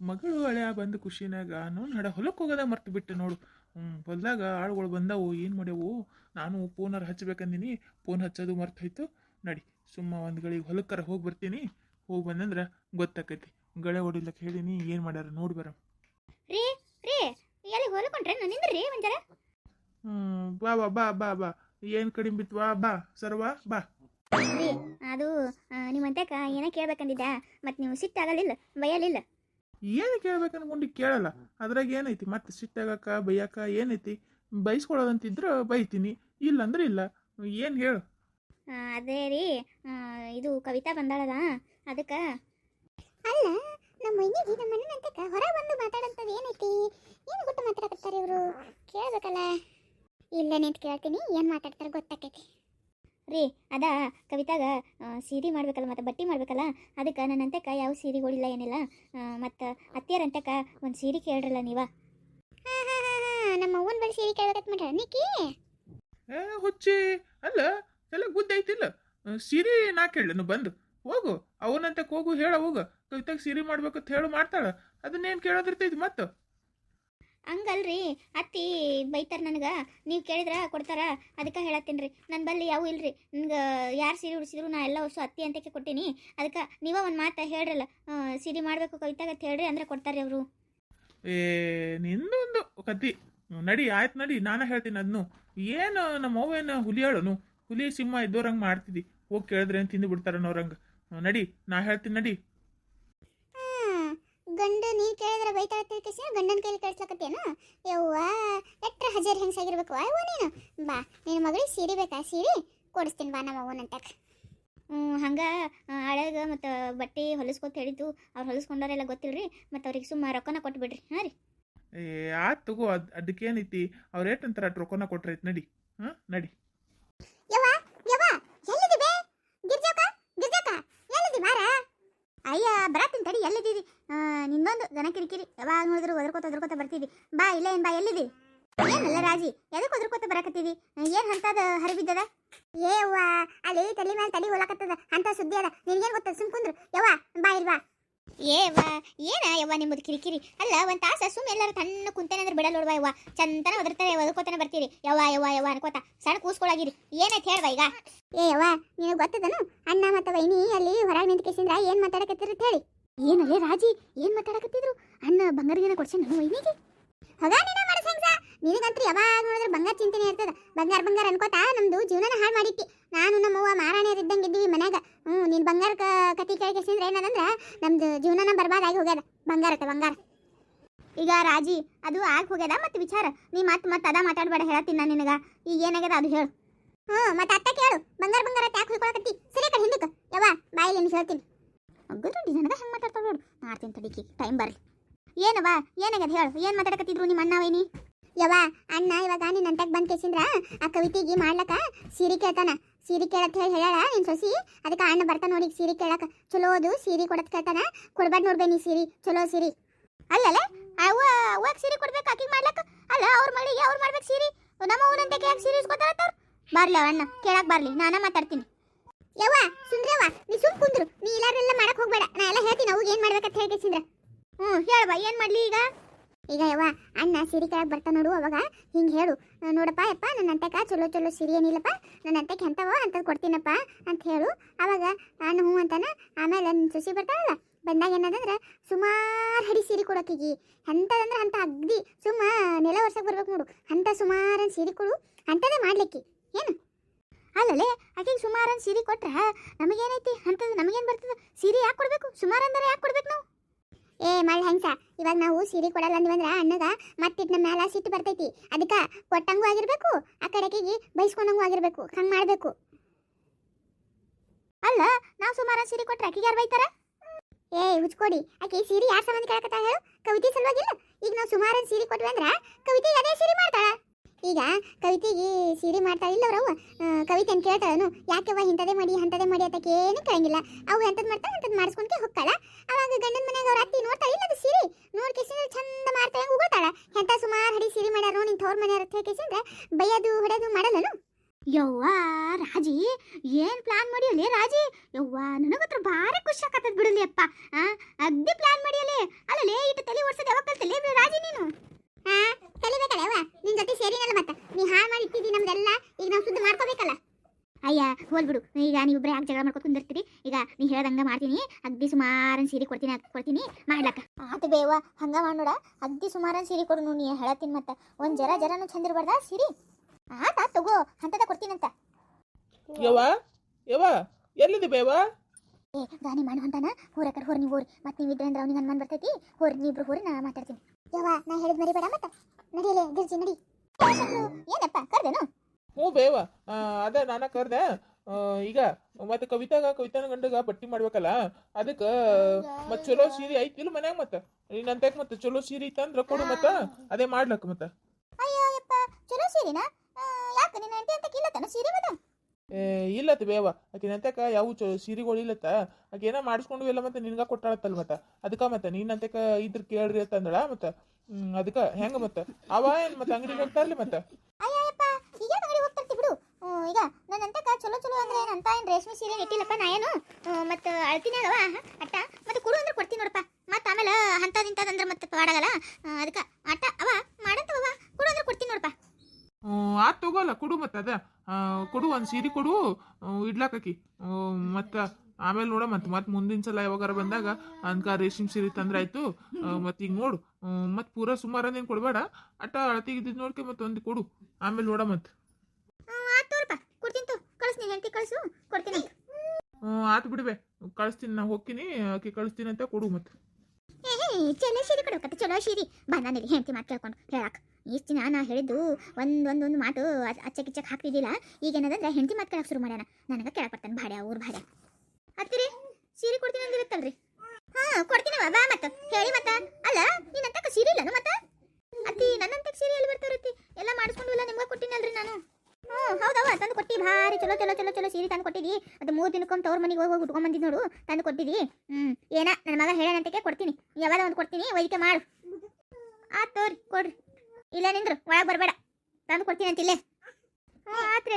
ಮಗಳು ಹಳೆಯ ಬಂದು ಖುಷಿನಾಗ ನೋಡಿ ನಡ ಹೊಲಕ್ಕೆ ಹೋಗೋದ ಮರ್ತು ಬಿಟ್ಟೆ ನೋಡು. ಹ್ಞೂ ಹೊಲ್ದಾಗ ಆಳುಗಳು ಬಂದವು ಏನು ಮಾಡ್ಯವು? ನಾನು ಪೋನರ್ ಹಚ್ಬೇಕಂದಿನಿ ಫೋನ್ ಹಚ್ಚೋದು ಮರ್ತು ಹೋಯ್ತು. ನಡಿ ಸುಮ್ಮ ಒಂದು ಗಳಿಗೆ ಹೊಲಕ್ಕರ ಹೋಗಿ ಬರ್ತೀನಿ. ಹೋಗಿ ಬಂದಂದ್ರೆ ಗೊತ್ತಾಕೈತಿ. ಗಳೆ ಹೊಡಿಲಕ್ಕೆ ಹೇಳಿನಿ ಏನು ಮಾಡ್ಯಾರ ನೋಡಿ ಬರ. ರೀ ರೀ ಹೊಲಕೊಂಡ್ರೆ ಒಂಜರ ಹ್ಞೂ ಬಾ ಬಾ ಬಾ ಬಾ ಬಾ. ಏನು ಕಡಿಮೆ ಬಿತ್ವಾ ಬಾ ಸರ್ವಾ ಬಾ. ರೀ ಅದು ನಿಮ್ಮಂತಕ ಏನ ಕೇಳ್ಬೇಕಂದಿದ್ದ ಮತ್ತೆ ನೀವು ಸಿಟ್ಟಾಗಲಿಲ್ಲ ಬಯಲಿಲ್ಲ ಏನು ಕೇಳ್ಬೇಕು ಅನ್ಕೊಂಡು ಕೇಳಲ್ಲ. ಅದ್ರಾಗ ಏನೈತಿ? ಮತ್ತೆ ಸಿಟ್ಟಾಗಕ್ಕ ಬೈಯಕ್ಕ ಏನೈತಿ? ಬೈಸ್ಕೊಳ್ಳೋದಂತಿದ್ರೆ ಬೈತೀನಿ. ಇಲ್ಲ ಅಂದ್ರೆ ಇಲ್ಲ. ಏನು ಹೇಳು? ಅದೇ ರೀ. ಇದು ಕವಿತಾ ಬಂದಾಳದ ಅದಕ್ಕೆ, ಅಲ್ಲ, ನಮ್ಮ ಮನೆಗೆ ನಮ್ಮ ಮನೆ ಅಣ್ಣನಂತಕ ಹೊರ ಬಂದು ಮಾತಾಡಂತದ್ದು ಏನೈತಿ? ಏನು ಗೊತ್ತು ಮಾತಾಡಕತ್ತಾರೆ ಇವರು? ಕೇಳಬೇಕಲ್ಲ. ಇಲ್ಲ ನಿಂತು ಕೇಳ್ತೀನಿ. ಏನು ಮಾತಾಡ್ತಾರೆ ಗೊತ್ತಾಕೈತಿ. ರೀ ಅದ ಕವಿತಾಗ ಸೀರೆ ಮಾಡ್ಬೇಕಲ್ಲ ಮತ್ತು ಬಟ್ಟೆ ಮಾಡ್ಬೇಕಲ್ಲ ಅದಕ್ಕೆ ನನ್ನಂತಕ ಯಾವ ಸೀರೆಗಳಿಲ್ಲ ಏನಿಲ್ಲ. ಮತ್ತು ಅತ್ತಿಯರಂತಕ ಒಂದು ಸೀರೆ ಕೇಳ್ರಲ್ಲ ನೀವ. ನಮ್ಮ ಅವ್ವನ ಬಳಿ ಸೀರೆ ಕೇಳ್ಬೇಕಂತ ಮಾಡ್ರ ನಿಕ್ಕಿ? ಏ ಹುಚ್ಚಿ ಅಲ್ಲ ಎಲ್ಲ ಗುದ್ದೈತಿಲ್ಲ ಸೀರೆ ನಾ ಕೇಳನು ಬಂದು. ಹೋಗು ಅವನಂತಕ್ಕೆ ಹೋಗು ಹೇಳ ಹೋಗು. ಕವಿತಾಗ ಸೀರೆ ಮಾಡ್ಬೇಕಂತ ಹೇಳು ಮಾಡ್ತಾಳ. ಅದನ್ನೇನು ಕೇಳೋದಿರ್ತೈತಿ ಮತ್ತೆ? ಹಂಗಲ್ರಿ, ಅತ್ತಿ ಬೈತಾರೆ ನನಗೆ, ನೀವು ಕೇಳಿದ್ರ ಕೊಡ್ತಾರ, ಅದಕ್ಕೆ ಹೇಳತ್ತೀನಿ ರೀ ನನ್ನ ಬಲ್ಲಿ ಯಾವ ಇಲ್ರಿ. ನನಗೆ ಯಾರು ಸೀರೆ ಉಡಿಸಿದ್ರು ನಾ ಎಲ್ಲ ವರ್ಷ ಅತ್ತಿ ಅಂತಕ್ಕೆ ಕೊಟ್ಟೀನಿ. ಅದಕ್ಕೆ ನೀವ ಒಂದು ಮಾತು ಹೇಳ್ರಲ್ಲ ಸೀರೆ ಮಾಡಬೇಕು ಕವಿತಾಗ ಹೇಳ್ರಿ, ಅಂದ್ರೆ ಕೊಡ್ತಾರೆ ಅವರು. ಏ, ನಿಂದೊಂದು ಕತಿ. ನಡಿ, ಆಯ್ತು ನಡಿ, ನಾನು ಹೇಳ್ತೀನಿ ಅದನ್ನು ಏನು ನಮ್ಮ ಅವ್ವೇನು ಹುಲಿ ಹೇಳೋನು ಹುಲಿ ಸಿಂಹ ಇದ್ದೋರಂಗೆ ಮಾಡ್ತಿದ್ದಿ ಹೋಗಿ ಕೇಳಿದ್ರೆ ತಿಂದು ಬಿಡ್ತಾರ ನೋರಂಗೆ ನಡಿ, ನಾ ಹೇಳ್ತೀನಿ ನಡಿ. ಗಂಡ ನೀ ಕೇಳಿದ್ರೆ ಬೈತಾಳ ತಿಳ್ಕೇಸಿ ಗಂಡನ ಕೈಲಿ ಕಳ್ಸ್ಲಕತ್ತೇನ ಯವ್ವ, ಎಟ್ರ ಹಜಾರ್ ಹೆಂಗ್ಸಾಗಿರ್ಬೇಕು ಅಯ್ಯೋ ನೀನು? ಬಾ ನಿನ್ನ ಮಗಳಿಗೆ ಸೀರೆ ಬೇಕಾ? ಸೀರೆ ಕೊಡಿಸ್ತೀನಿ ಬಾ ನಮ್ಮ ಅವ್ವನಂತಕ್ಕೆ ಹ್ಞೂ ಹಂಗೆ ಹಳೆಗ ಮತ್ತು ಬಟ್ಟೆ ಹೊಲಿಸ್ಕೊತ ಹೇಳಿದ್ದು, ಅವ್ರು ಹೊಲಿಸ್ಕೊಂಡಾರೆಲ್ಲ ಗೊತ್ತಿಲ್ರಿ? ಮತ್ತು ಅವ್ರಿಗೆ ಸುಮ್ಮ ರೊಕ್ಕನ ಕೊಟ್ಬಿಡ್ರಿ, ಹಾಂ ರೀ? ಏ, ಆತ್ ತಗೋ, ಅದ್ ಅದಕ್ಕೇನೈತಿ ಅವ್ರು ಏಟಂತಾರ ರೊಕ್ಕನ ಕೊಟ್ರೈತ್ ನಡಿ, ಹಾಂ, ನಡಿ ಯವ್ವ ಯವ್ವ ಎಲ್ಲಿದಿ ಬೇ ಗಿರ್ಜಾಕ ಗಿರ್ಜಾಕ ಎಲ್ಲಿದಿ ಬಾರ ಅಯ್ಯ ಬರತ್ತೀನಿ ತಡಿ ಎಲ್ಲಿದ್ದೀರಿ ನಿನ್ನೊಂದು ದನ ಕಿರಿಕಿರಿ. ಯಾವಾಗ ನೋಡಿದ್ರು ಒದರ್ಕೋತ ಒದರ್ಕೋತ ಬರ್ತಿದ್ದಿ ಬಾ, ಇಲ್ಲ ಏನ್ ಬಾ, ಎಲ್ಲಿದಿ? ಏನಲ್ಲ ರಾಜಿ ಎದಕ್ಕೆ ಒದರ್ಕೋತ ಬರಕತ್ತಿದಿ ಏನ್ ಅಂತದ ಹರಿಬಿದ್ದದ? ಏ ಅವ್ವ ಅಲ್ಲಿ ತಲೆ ಮೇಲೆ ತಲೆ ಹೊಲಕತ್ತದ ಅಂತ ಸುದ್ದಿ ಅದ. ನಿನ್ಗೇನ್ ಗೊತ್ತದ ಸುಮ್ ಕುಂದ್ರು ಯವ್ವ, ಬಾ ಇಲ್ವಾ ಏವ್ವ, ಏನ ಯವ್ವ ನಿಮ್ಮದು ಕಿರಿಕಿರಿ? ಅಲ್ಲ, ಒಂದು ತಾಸ ಸುಮ್ಮನೆ ಎಲ್ಲರೂ ತಣ್ಣ ಕುಂತೇನಂದ್ರೆ ಬಿಡಲ್ಲ ಯವ್ವ. ಚಂತನ ಒದರ್ತಾರೆ ಒದರ್ಕೋತಾನೆ ಬರ್ತೀರಿ. ಯವ್ವ ಯವ್ವ ಯವ್ವ ಅನ್ಕೋತ ಸಣ್ಣ ಕೂಸ್ಕೊಳಾಗಿರಿ. ಏನೈತೆ ಹೇಳ್ವಾ ಈಗ? ಏ ಯವ್ವ, ನಿನಗೆ ಗೊತ್ತದನು? ಅಣ್ಣ ಮತ್ತು ವೈನಿ ಅಲ್ಲಿ ಹೊರಗೆ ನಿಂತ ಕೇಸಿಂದ್ರ ಏನು ಅಂತ ಹೇಳಿ? ಏನಲ್ಲೇ ರಾಜಿ, ಏನು ಮಾತಾಡಕತ್ತಿದ್ರು? ಅಣ್ಣ ಬಂಗಾರಿಗೆ ಕೊಡ್ಸೇನು ವೈನಿಗೆ? ಹಗಾ ನೀನ ನಿನಗಂತೂ ಯಾವಾಗ ನೋಡಿದ್ರೆ ಬಂಗಾರ ಚಿಂತನೆ ಇರ್ತದ. ಬಂಗಾರ ಬಂಗಾರ ಅನ್ಕೋತಾ ನಮ್ದು ಜೀವನನ ಹಾಳು ಮಾಡಿಟ್ಟಿ. ನಾನು ನಮ್ಮವ್ವ ಮಾರಾಣೆ ಇದ್ದಂಗೆ ಇದ್ದೀವಿ ಮನ್ಯಾಗ. ಹ್ಞೂ, ನೀನು ಬಂಗಾರ ಕತಿ ಕತಿ ಕೇಳಿಕೆಸಿಂದ್ರೆ ಏನದಂದ್ರೆ ನಮ್ದು ಜೀವನನ ಬರ್ಬಾದಾಗಿ ಹೋಗ್ಯದ. ಬಂಗಾರಕ್ಕೆ ಬಂಗಾರ. ಈಗ ರಾಜಿ, ಅದು ಆಗಿ ಹೋಗ್ಯದ ಮತ್ತು ವಿಚಾರ? ನೀ ಮತ್ತೆ ಮತ್ತೆ ಅದ ಮಾತಾಡಬೇಡ, ಹೇಳತ್ತೀನಿ ನಾನು ನಿನಗ. ಈಗ ಏನಾಗ್ಯದ ಅದು ಹೇಳು. ಹ್ಞೂ ಮತ್ತೆ ಅತ್ತ ಕೇಳು. ಬಂಗಾರ ಬಂಗಾರ ಯಾಕೆ ಹುಡ್ಕೊಳಕತ್ತಿ ಸರಿ ಕಡೆ ಹಿಂದಕ್ಕೆ. ಯವ್ವ ಬಾಯಿಲಿ ನಿನ್ ಹೇಳ್ತೀನಿ. ಅಗ್ಗಲ್ರಿ ನನಗೆ ಹೆಂಗೆ ಮಾತಾಡ್ತಾವೆ ನೋಡು. ಮಾಡ್ತೀನಿ ತಡಿಕಿ. ಟೈಮ್ ಬರ್ರಿ ಏನವ್ವ, ಏನಾಗ್ಯದ ಹೇಳು? ಏನು ಮಾತಾಡಕತ್ತಿದ್ರು ನಿಮ್ಮ ಅಣ್ಣ, ವೈನಿ? ಯವ್ವ, ಅಣ್ಣ, ಇವಾಗ ನಿನ್ನ ಅಂಟಕ್ಕೆ ಬಂದು ಕೇಸಿಂದ್ರ? ಆ ಕವಿತೆಗೆ ಮಾಡ್ಲಕ್ಕ ಸೀರೆ ಕೇಳ್ತಾನ. ಸೀರೆ ಕೇಳತ್ ಹೇಳಿ ಹೇಳ ನಿನ್ ಸೊಸಿ? ಅದಕ್ಕೆ ಅಣ್ಣ ಬರ್ತಾನ ನೋಡಿ ಸೀರೆ ಚಲೋ ಅದು, ಸೀರೆ ಕೊಡತ್ ಕೇಳ್ತಾನ. ಕೊಡ್ಬಾರ್ದು ನೋಡ್ಬೇ ನೀ ಸೀರೆ, ಚಲೋ ಸೀರೆ. ಅಲ್ಲಲ್ಲ ಅವ್ವ, ಅವ್ವಾಗ ಸೀರೆ ಕೊಡ್ಬೇಕು, ಆಕಿಗೆ ಮಾಡ್ಲಕ್ಕ? ಅಲ್ಲ, ಅವ್ರ ಮಗಳಿಗೆ ಅವ್ರು ಮಾಡ್ಬೇಕು ಸೀರೆ? ನಮ್ಮ ಊರಂತ ಯಾಕೆ ಸೀರೆ ಇಸ್ಕೊತಾರ ಬರ್ಲಿ ಅಣ್ಣ, ಕೇಳಕ್ ಬರ್ಲಿ, ನಾನ ಮಾತಾಡ್ತೀನಿ. ಯವ್ವ ಸುಂದ್ರವ್ವ ನೀ ಸುಮ್ ಕುಂದ್ರು. ನೀ ಇಲ್ಲಾರೆಲ್ಲ ಮಾಡಕ್ ಹೋಗ್ಬೇಡ. ನಾ ಎಲ್ಲ ಹೇಳ್ತೀನಿ, ಅವಾಗ ಏನ್ ಮಾಡ್ಬೇಕಂತ ಹೇಳಿ ಹ್ಞೂ ಹೇಳವ್ವ ಏನ್ ಮಾಡ್ಲಿ ಈಗ? ಈಗ ಯವ್ವ, ಅಣ್ಣ ಸಿರಿ ಕೆಳಗೆ ಬರ್ತಾ ನೋಡು ಅವಾಗ. ಹಿಂಗೆ ಹೇಳು. ನೋಡಪ್ಪ, ಯಪ್ಪ ನನ್ನ ಅಂತಕ ಚಲೋ ಚಲೋ ಸಿರಿ ಏನಿಲ್ಲಪ್ಪ. ನನ್ನ ಅಂತಕ್ಕೆ ಎಂಥವೋ ಅಂಥದ್ದು ಕೊಡ್ತೀನಪ್ಪ ಅಂತ ಹೇಳು. ಅವಾಗ ನಾನು ಹ್ಞೂ ಅಂತಾನೆ. ಆಮೇಲೆ ನನ್ನ ಸೊಸಿ ಬರ್ತಾಳಲ್ಲ, ಬಂದಾಗ ಏನದಂದ್ರೆ ಸುಮಾರು ಹಡಿ ಸೀರೆ ಕೊಡೋಕಿಗಿ ಅಂಥದಂದ್ರೆ ಅಂಥ ಅಗ್ದಿ. ಸುಮ್ಮ ನೆಲ ವರ್ಷಕ್ಕೆ ಬರ್ಬೇಕು ನೋಡು. ಅಂತ ಸುಮಾರನ್ ಸೀರೆ ಕೊಡು. ಅಂಥದೇ ಮಾಡ್ಲಿಕ್ಕೆ. ಏನು? ಅಲ್ಲಲೇ, ಆಕೆಗೆ ಸುಮಾರನ್ ಸೀರೆ ಕೊಟ್ರೆ ನಮಗೇನೈತಿ? ಅಂಥದ್ದು ನಮಗೇನು ಬರ್ತದೆ? ಸೀರೆ ಯಾಕೆ ಕೊಡಬೇಕು? ಸುಮಾರು ಅಂದ್ರೆ ಯಾಕೆ ಕೊಡ್ಬೇಕು ನಾವು? ಏ, ಮಳ್ ಹೆಂಗ್ಸ ಇವಾಗ ನಾವು ಸೀರೆ ಕೊಡಲ್ಲ ಅಂದ್ವಂದ್ರ ಅಣ್ಣಗ ಮತ್ತಿಟ್ ನಮ್ಮ ಮ್ಯಾಲ ಸಿಟ್ಟು ಬರ್ತೈತಿ. ಅದಕ್ಕ ಕೊಟ್ಟಂಗೂ ಆಗಿರ್ಬೇಕು, ಆ ಕಡೆಗೆ ಬೈಸ್ಕೊಂಡಂಗೂ ಆಗಿರ್ಬೇಕು, ಹಂಗ್ ಮಾಡಬೇಕು. ಅಲ್ಲ, ನಾವು ಸುಮಾರ ಸೀರೆ ಕೊಟ್ರೆ ಆಕಿಗೆ ಯಾರು ಬೈತಾರ? ಏ, ಹುಚ್ಕೊಡಿ, ಆಕೆ ಸೀರೆ ಯಾರ ಸಂಬಂಧ ಕೇಳಕತ್ತ ಹೇಳು? ಕವಿತೆ ಸಲುವಾಗಿಲ್ಲ ಈಗ ನಾವು ಸುಮಾರು ಸೀರೆ ಕೊಟ್ವಿ ಅಂದ್ರ ಕವಿತೆ ಅದೇ ಸೀರೆ ಮಾಡ್ತಾಳ. ಈಗ ಕವಿತೆಗೆ ಸೀರೆ ಮಾಡ್ತಾ ಇಲ್ಲ ಅವ್ರವ್ವ ಕವಿತೆ ಅಂತ ಕೇಳ್ತಾಳನು ಯಾಕೆವ್ವ ಇಂಥದೇ ಮಾಡಿ ಅಂಥದೇ ಮಾಡಿ ಅಂತ ಏನು ಕೇಳಂಗಿಲ್ಲ. ಅವು ಎಂಥದ್ದು ಮಾಡ್ತಾಳೆ ಅಂಥದ್ದು ಮಾಡಿಸ್ಕೊಂಡ್ಕೆ ಹೋಗ್ತಾಳ. ಅವಾಗ ಗಂಡನ ಮನ್ಯಾಗ ಅವ್ರ ಅತ್ತಿ ನೋಡ್ತಾ ಇಲ್ಲ ಅದು ಸೀರೆ. ನೋಡಿ ಕೇಸಿಂದ್ರೆ ಚಂದ ಮಾಡ್ತಾ ಹೆಂಗ್ ಉಗೋತಾಳ ಎಂತ ಸುಮಾರು ಹಡಿ ಸೀರೆ ಮಾಡ್ಯಾರ ನೋಡಿ ತವ್ರ ಮನೆಯವ್ರ ಹತ್ರ ಕೇಸಿಂದ್ರೆ ಬೈಯೋದು, ಹೊಡೆಯೋದು ಮಾಡಲ್ಲನು? ಯವ್ವ ರಾಜಿ, ಏನ್ ಪ್ಲಾನ್ ಮಾಡಿಯಲ್ಲೇ ರಾಜಿ? ಯವ್ವ, ನನಗತ್ರ ಭಾರಿ ಖುಷಿ ಆಗತ್ತದ ಬಿಡಲಿ ಅಪ್ಪ. ಅಗ್ದಿ ಪ್ಲಾನ್ ರಾಜಿ ಅಲ್ಲಲೇ ಹಾ ಕಲಿಬೇಕಲ್ಲ ನಿನ್ ಜೊತೆ ಸೇರಿನಲ್ಲ ಮತ್ತ. ನೀ ಹಾಳು ಮಾಡಿ ಇಟ್ಟಿದ್ದಿ ನಮ್ದೆಲ್ಲ ಈಗ ನಾವು ಸುದ್ದಿ ಮಾಡ್ಕೋಬೇಕಲ್ಲ? ಅಯ್ಯ ಹೋಲ್ಬಿಡು ಈಗ ನೀವಿಬ್ರೆ ಯಾಕೆ ಜಗಳ ಮಾಡ್ಕೊಂಡು ಕುಂದಿರ್ತೀರಿ? ಈಗ ನೀ ಹೇಳ್ದಂಗ ಮಾಡ್ತೀನಿ. ಅಗ್ದಿ ಸುಮಾರನ್ ಸೀರೆ ಕೊಡ್ತೀನಿ ಕೊಡ್ತೀನಿ. ಮಾಡ್ಲಕ್ಕ. ಆತು ಬೇವ ಹಂಗ ಮಾಡೋಡ ಅಗ್ದಿ ಸುಮಾರನ್ ಸೀರೆ ಕೊಡು ನೀ ಹೇಳತ್ತೀನಿ ಮತ್ತೆ. ಒಂದ್ ಜರ ಜರನು ಚಂದ ಇರ್ಬಾರ್ದ ಸೀರೆ? ಆತ ತಗೋ ಅಂತದ ಕೊಡ್ತೀನಂತ ಯವ್ವ ಯವ್ವ ಎಲ್ಲಿದೆ ಬೇವ ಏ ಗಾನಿ ಮಾಡು ಅಂತಾನ? ಹೋರಕರ್ ಹೋರ್ ನೀವು ಹೋರಿ. ಮತ್ತೆ ನೀವಿದ್ರೆ ಅಂದ್ರೆ ಅವ್ನಿಗೆ ಅನುಮಾನ ಬರ್ತೈತಿ. ಹೋರಿ ನೀವಿಬ್ರು ಹೋರಿ ನಾ ಮಾತಾಡ್ತೀನಿ. ಯವ್ವ ನಾ ಹೇಳಿದ್ ಮರಿಬೇಡ ಮತ್ತೆ ನಡಿಯಲೇ ಗಿರ್ಜಿ ನಡಿ. ಏನಪ್ಪ ಕರ್ದೇನು? ಹ್ಞೂ ಬೇವ ಆ, ಅದ ನಾನ ಕರ್ದೆ. ಆ, ಈಗ ಮತ್ತೆ ಕವಿತಾಗ ಕವಿತಾನ ಗಂಡಗ ಬಟ್ಟಿ ಮಾಡ್ಬೇಕಲ್ಲ ಅದಕ್ಕೆ ಮತ್ ಚಲೋ ಸೀರೆ ಐತಿಲ್ ಮನ್ಯಾಗ ಮತ್ತ? ನೀನಂತಕ್ ಮತ್ತೆ ಚಲೋ ಸೀರೆ ಇತ್ತಂದ್ರ ಕೊಡು ಮತ್ತ ಅದೇ ಮಾಡ್ಲಕ್ ಮತ್ತ. ಅಯ್ಯೋ ಯಪ್ಪ ಚಲೋ ಸೀರೆನಾ? ಯಾಕ ನಿನ್ನ ಅಂತ ಅಂತ ಕಿಲ್ಲತನ ಸೀರೆ ಮತ್ತ? ಏ ಇಲ್ಲತ್ತ ಬೇವ. ಆಕಿನಂತಕ ಯಾವ ಚೊ ಸೀರೆಗಳು ಇಲ್ಲತ್ತ. ಆಕೆ ಏನೋ ಮಾಡಿಸ್ಕೊಂಡು ಇಲ್ಲ ಮತ್ತೆ ನಿನ್ಗ ಕೊಟ್ಟಾಳತ್ತಲ್ಲ ಮತ್ತ. ಅದಕ್ಕ ಮತ್ತ ಅಂತಕ ಇದ್ರ ಕೇಳ್ರಿ ಅಂತಂದಳ ಮತ್ತೆ. ಅದಕ್ಕ ಹೆಂಗ ಮತ್ತ? ಅವ ಏನ್ ಮತ್ತೆ ಅಂಗಡಿಗೆ ಹೋಗ್ತಾರಲ್ಲ ಮತ್ತ? ಈಗ ನನ್ನಂತಕ ಚಲೋ ಚಲೋ ಅಂದ್ರೆ ಏನಂತ ಏನು ರೇಷ್ಮೆ ಸೀರೆ ಇಟ್ಟಿಲ್ಲಪ್ಪ ನಾ ಏನು? ಮತ್ತೆ ಅಳ್ತಿನಲ್ಲವ ಅಟ್ಟ ಮತ್ತೆ ಕೊಡು ಅಂದ್ರೆ ಕೊಡ್ತೀನಿ ನೋಡಪ್ಪ. ಮತ್ತೆ ಆಮೇಲೆ ಅಂತದಿಂತದಂದ್ರೆ ಮತ್ತೆ ಪಾಡಗಲ್ಲ. ಅದಕ್ಕೆ ಅಟ್ಟ ಅವ ಮಾಡಂತವ ಕೊಡು ಅಂದ್ರೆ ಕೊಡ್ತೀನಿ ನೋಡಪ್ಪ. ಆ ತಗೋಲ್ಲ ಕೊಡು ಮತ್ತ ಅದ. ಕೊಡು ಒಂದ್ ಸೀರೆ ಕೊಡು ಇಡ್ಲಾಕಿ ಮತ್ತ ಆಮೇಲೆ ನೋಡ ಮತ್ತೆ ಮತ್ತೆ ಮುಂದಿನ ಸಲ ಯಾವಾಗಾರ ಬಂದಾಗ ಅನ್ಕ ರೇಷ್ಮೆ ಸೀರೆ ತಂದ್ರ ಆಯ್ತು. ಆ, ಈಗ ನೋಡು. ಮತ್ತೆ ಮತ್ ಪೂರಾ ಸುಮಾರು ಏನ್ ಕೊಡ್ಬೇಡ. ಅಟ್ಟ ಅಳತಿಗಿದ್ದು ನೋಡ್ಕೆ ಮತ್ತೆ ಒಂದು ಕೊಡು. ಆಮೇಲೆ ನೋಡ ಮತ್ತೆ. ಆತು ನೀನು ಬಿಡ್ಬೆ ಕಳಿಸ್ತೀನಿ ನಾ ಹೋಗ್ತೀನಿ. ಆಕಿ ಕಳಿಸ್ತೀನಿ ಅಂತ ಕೊಡು ಮತ್ ಚಲೋ ಸೀರಿ ಬಾ ಚಲೋ ಸೀರೆ ಬಂದಾನಿರಿ ಹೆಂಡತಿ ಮಾತು ಕೇಳ್ಕೊಂಡು. ಹೇಳಕ್ ಇಷ್ಟು ದಿನ ನಾ ಹೇಳಿದ್ದು ಒಂದು ಒಂದೊಂದು ಮಾತು ಅಚ್- ಅಚ್ಚ, ಕಿಚ್ಚಕ್ ಹಾಕ್ತಿದ್ದಿಲ್ಲ. ಈಗ ಏನದಂದ್ರೆ ಹೆಂಡತಿ ಮಾತು ಕೇಳಕ್ ಶುರು ಮಾಡ್ಯಾನ. ನನಗೆ ಕೇಳಕ್ ಬರ್ತಾನೆ. ಭಾಡ್ಯ, ಊರ್ ಭಾಡ್ಯ. ಅತ್ತಿರಿ, ಸೀರೆ ಕೊಡ್ತೀನಿ ಅಂದಿರುತ್ತಲ್ರಿ ಹಾ ಕೊಡ್ತೀನವ ಬಾ ಮತ್ತ ಹೇಳಿ ಮತ್ತ ಅಲ್ಲ ನೀನಂತಕ ಸೀರೆ ಇಲ್ಲನು ಮತ್ತ ಅತ್ತಿ ನನ್ನಂತಕ ಸೀರೆ ಎಲ್ಲಿ ಬರ್ತಾರತ್ತಿ ಎಲ್ಲ ಮಾಡಿಸ್ಕೊಂಡು ಎಲ್ಲ ನಿಮ್ಗೆ ಕೊಟ್ಟಿನಲ್ರಿ ನಾನು ಹ್ಞೂ ಹೌದವ ತಂದು ಕೊಟ್ಟಿ ಭಾರಿ ಚಲೋ ಚಲೋ ಚಲೋ ಚಲೋ ಸೀರೆ ತಂದು ಕೊಟ್ಟಿದಿ ದಿನಕ್ಕೊಮ್ಮೆ ತವ್ರ ಮನೆಗೆ ಹೋಗಿ ಹೋಗಿ ಉಟ್ಕೊಂಡ್ಬಂದಿದ್ದು ನೋಡು, ತಂದು ಕೊಟ್ಟಿದಿ. ಹ್ಞೂ ಏನ ನನ್ನ ಮಗ ಹೇಳೋಣಂತಕ್ಕೆ ಕೊಡ್ತೀನಿ. ಯಾವಾಗ ಒಂದು ಕೊಡ್ತೀನಿ ವೈದ್ಯಕೆ ಮಾಡು. ಆತ್ ತೋರಿ, ಕೊಡ್ರಿ. ಇಲ್ಲ ನಿಂದ್ರು, ಒಳಗೆ ಬರಬೇಡ. ತಂದು ಕೊಡ್ತೀನಿ ಅಂತಿಲ್ಲೇ. ಹ್ಞೂ ಆತ್ರಿ